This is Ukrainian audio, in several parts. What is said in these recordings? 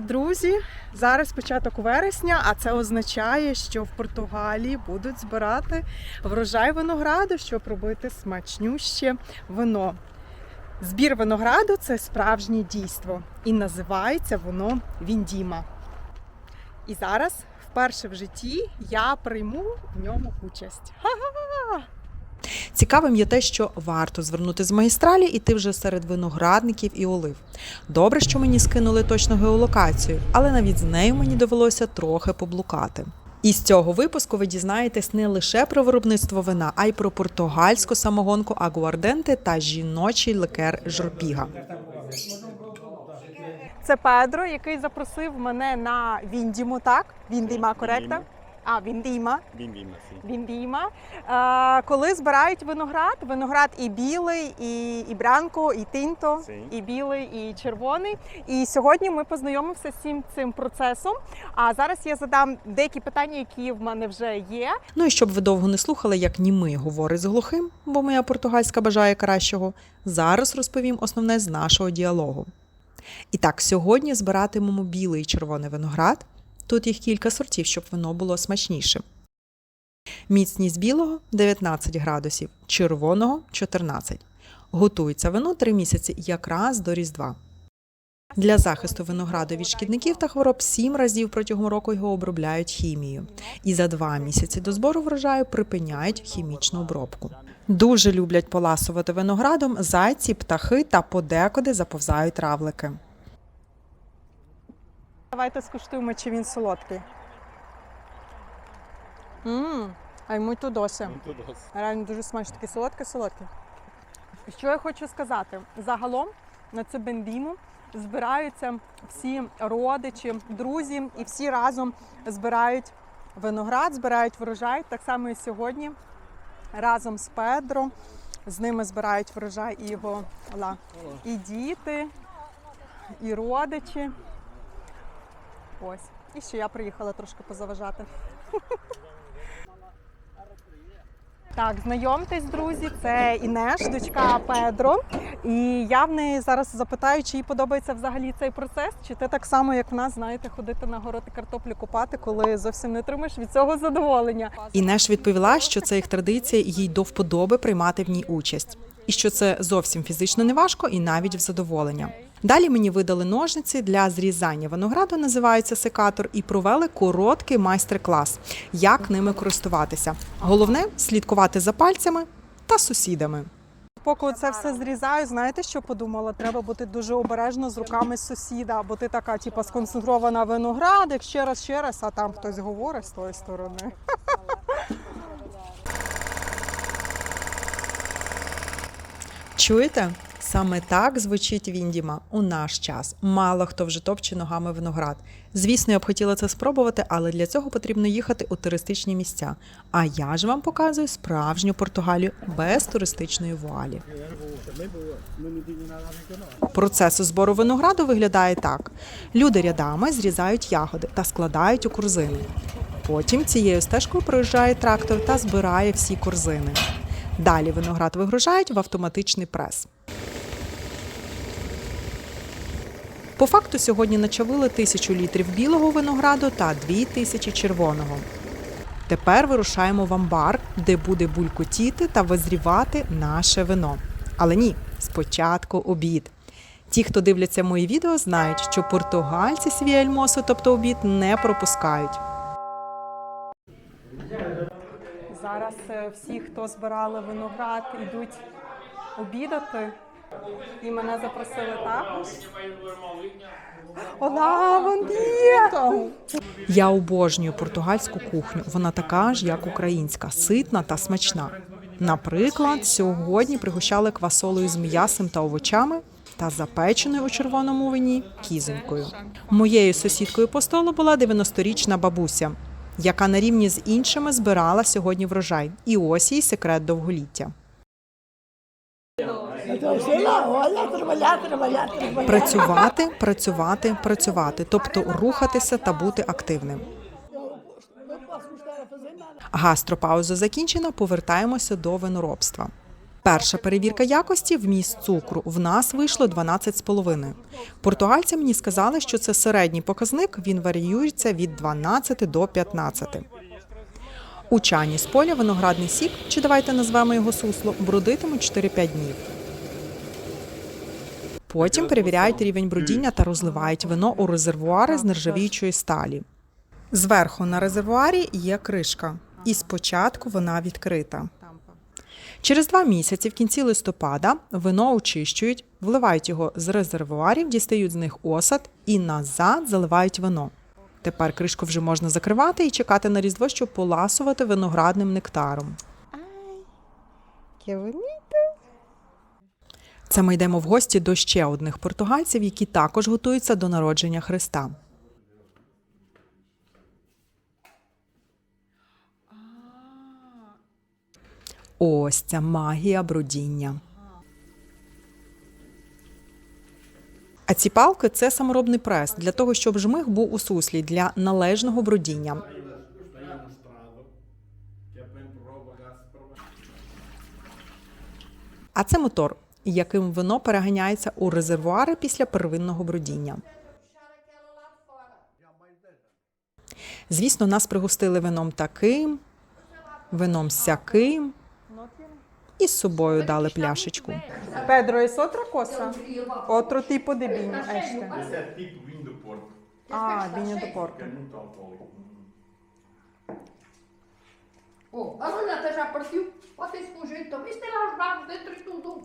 Друзі! Зараз початок вересня, а це означає, що в Португалії будуть збирати врожай винограду, щоб робити смачнюще вино. Збір винограду це справжнє дійство, і називається воно Віндіма. І зараз, вперше в житті, я прийму в ньому участь. Ха-ха-ха! Цікавим є те, що варто звернути з магістралі і ти вже серед виноградників і олив. Добре, що мені скинули точну геолокацію, але навіть з нею мені довелося трохи поблукати. І з цього випуску ви дізнаєтесь не лише про виробництво вина, а й про португальську самогонку агуарденте та жіночий лекер жорпіга. Це Педро, який запросив мене на Віндіму, так? Віндіма, коректно? А, bim, assim. Віндіма. Е, коли збирають виноград, виноград і білий, і, і брянко, і тинто, і білий, і червоний. І сьогодні ми познайомимося з цим цим процесом. А зараз я задам деякі питання, які в мене вже є. Ну і щоб ви довго не слухали, як німий говорить з глухим, бо моя португальська бажає кращого, зараз розповім основне з нашого діалогу. І так, сьогодні збиратимемо білий і червоний виноград. Тут їх кілька сортів, щоб вино було смачнішим. Міцність білого 19 градусів, червоного 14. Готується вино 3 місяці якраз до Різдва. Для захисту винограду від шкідників та хвороб 7 разів протягом року його обробляють хімією. І за 2 місяці до збору врожаю припиняють хімічну обробку. Дуже люблять поласувати виноградом зайці, птахи та подекуди заповзають равлики. Давайте скуштуємо, чи він солодкий. Мм, ай muito doce. Muito doce. Реально дуже смачно, такий солодкий солодкий. Що я хочу сказати? Загалом на цю бендіму збираються всі родичі, друзі, і всі разом збирають виноград, збирають врожай. Так само і сьогодні разом з Педро. З ними збирають врожай і його ла, і діти, і родичі. Ось. І ще я приїхала трошки позаважати. Так, знайомтесь, друзі, це Інеш, дочка Педро. І я в неї зараз запитаю, чи їй подобається взагалі цей процес, чи ти так само, як в нас, знаєте, ходити на город картоплю купати, коли зовсім не отримаєш від цього задоволення. Інеш відповіла, що це їх традиція, їй до вподоби приймати в ній участь, і що це зовсім фізично не важко і навіть в задоволення. Далі мені видали ножниці для зрізання винограду, називається секатор, і провели короткий майстер-клас, як ними користуватися. Головне слідкувати за пальцями та сусідами. Поки це все зрізаю, знаєте, що подумала? Треба бути дуже обережно з руками сусіда, бо ти така, типу, сконцентрована виноградик, ще раз, ще раз, а там хтось говорить з тої сторони. Чуєте? Саме так звучить Віндіма у наш час. Мало хто вже топче ногами виноград. Звісно, я б хотіла це спробувати, але для цього потрібно їхати у туристичні місця. А я ж вам показую справжню Португалію без туристичної вуалі. Процес збору винограду виглядає так: люди рядами зрізають ягоди та складають у корзини. Потім цією стежкою проїжджає трактор та збирає всі корзини. Далі виноград вигружають в автоматичний прес. По факту сьогодні начавили тисячу літрів білого винограду та дві тисячі червоного. Тепер вирушаємо в амбар, де буде булькотіти та визрівати наше вино. Але ні, спочатку обід. Ті, хто дивляться мої відео, знають, що португальці свій альмосо, тобто обід, не пропускають. Зараз е, всі, хто збирали виноград, йдуть обідати. І мене запросили також. Я обожнюю португальську кухню. Вона така ж, як українська, ситна та смачна. Наприклад, сьогодні пригощали квасолою з м'ясом та овочами та запеченою у червоному вині кізонькою. Моєю сусідкою по столу була 90-річна бабуся, яка на рівні з іншими збирала сьогодні врожай. І ось їй секрет довголіття. Працювати, працювати, працювати, тобто рухатися та бути активним. Гастропауза закінчена. Повертаємося до виноробства. Перша перевірка якості вміст цукру в нас вийшло 12,5. Португальці мені сказали, що це середній показник, він варіюється від 12 до 15. У чані з поля виноградний сік, чи давайте назвемо його сусло, брудитимуть 4-5 днів. Потім перевіряють рівень брудіння та розливають вино у резервуари з нержавіючої сталі. Зверху на резервуарі є кришка, і спочатку вона відкрита. Через два місяці, в кінці листопада, вино очищують, вливають його з резервуарів, дістають з них осад і назад заливають вино. Тепер кришку вже можна закривати і чекати на різдво, щоб поласувати виноградним нектаром. Це ми йдемо в гості до ще одних португальців, які також готуються до народження Христа. Ось ця магія брудіння. А ці палки це саморобний прес для того, щоб жмих був у суслі для належного брудіння. А це мотор, яким вино переганяється у резервуари після первинного брудіння. Звісно, нас пригостили вином таким, вином сяким, і з собою дали пляшечку. Ah, muito alcoólico. Oh, a roleta já partiu. Bota isso com jeito também. Isto tem lá os barros dentro e tudo.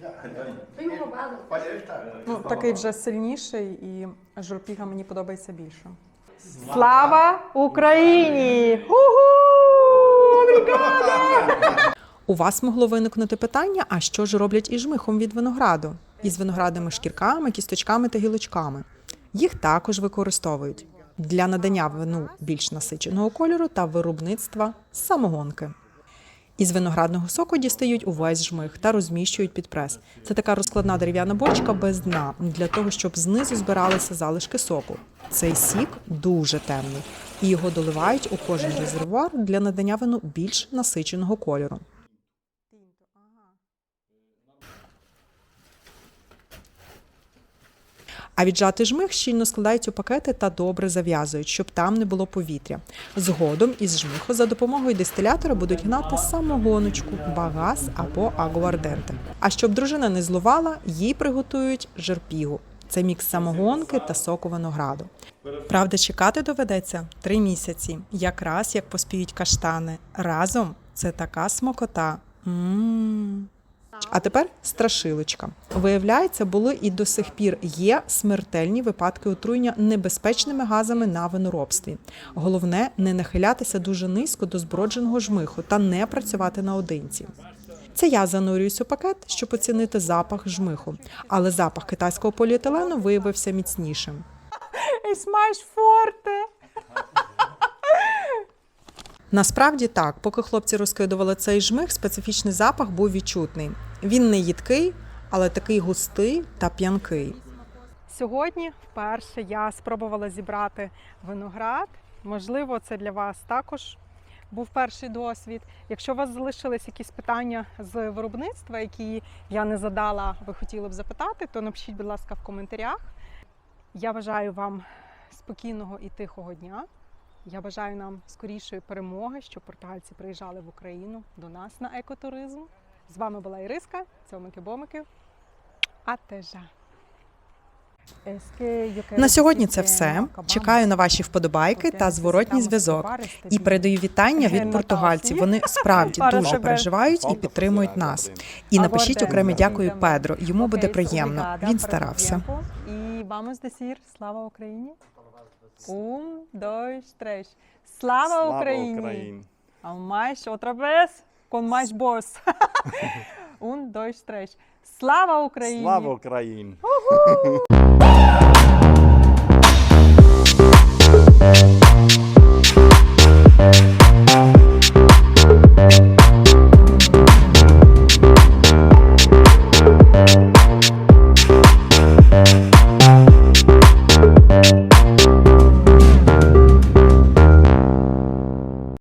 Já, tem. Tem um roubado. Olha, esta. Ну, такий вже сильніший, і журпіга мені подобається більше. Слава Україні! Угу! У вас могло виникнути питання: а що ж роблять із жмихом від винограду? Із виноградними шкірками, кісточками та гілочками. Їх також використовують для надання вину більш насиченого кольору та виробництва самогонки. Із виноградного соку дістають увесь жмих та розміщують під прес. Це така розкладна дерев'яна бочка без дна для того, щоб знизу збиралися залишки соку. Цей сік дуже темний, і його доливають у кожен резервуар для надання вину більш насиченого кольору. А віджатий жмих щільно складають у пакети та добре зав'язують, щоб там не було повітря. Згодом із жмиху за допомогою дистилятора будуть гнати самогоночку, багас або агуарденте. А щоб дружина не злувала, їй приготують жерпігу. Це мікс самогонки та соку винограду. Правда, чекати доведеться три місяці, якраз як поспіють каштани. Разом це така смокота. М. А тепер страшилочка. Виявляється, були і до сих пір є смертельні випадки отруєння небезпечними газами на виноробстві. Головне не нахилятися дуже низько до збродженого жмиху та не працювати наодинці. Це я занурююсь у пакет, щоб оцінити запах жмиху, але запах китайського поліетилену виявився міцнішим. Forte! Насправді так, поки хлопці розкидували цей жмих, специфічний запах був відчутний. Він не їдкий, але такий густий та п'янкий. Сьогодні вперше я спробувала зібрати виноград. Можливо, це для вас також був перший досвід. Якщо у вас залишились якісь питання з виробництва, які я не задала, ви хотіли б запитати, то напишіть, будь ласка, в коментарях. Я бажаю вам спокійного і тихого дня. Я бажаю нам скорішої перемоги, щоб португальці приїжджали в Україну до нас на екотуризм. З вами була Іриска, цьомики-бомики. Атежа. На сьогодні це все. Чекаю на ваші вподобайки та зворотній зв'язок. І передаю вітання від португальців. Вони справді дуже переживають і підтримують нас. І напишіть окреме дякую Педро. Йому буде приємно. Він старався. І vamos decir слава Україні. Um, dois, três. Slava, Slava Ukraine. Ukraine. É mais, outra vez, com mais voz. um, dois, três. Slava Ukraine. Slava Ukraine. Uhul!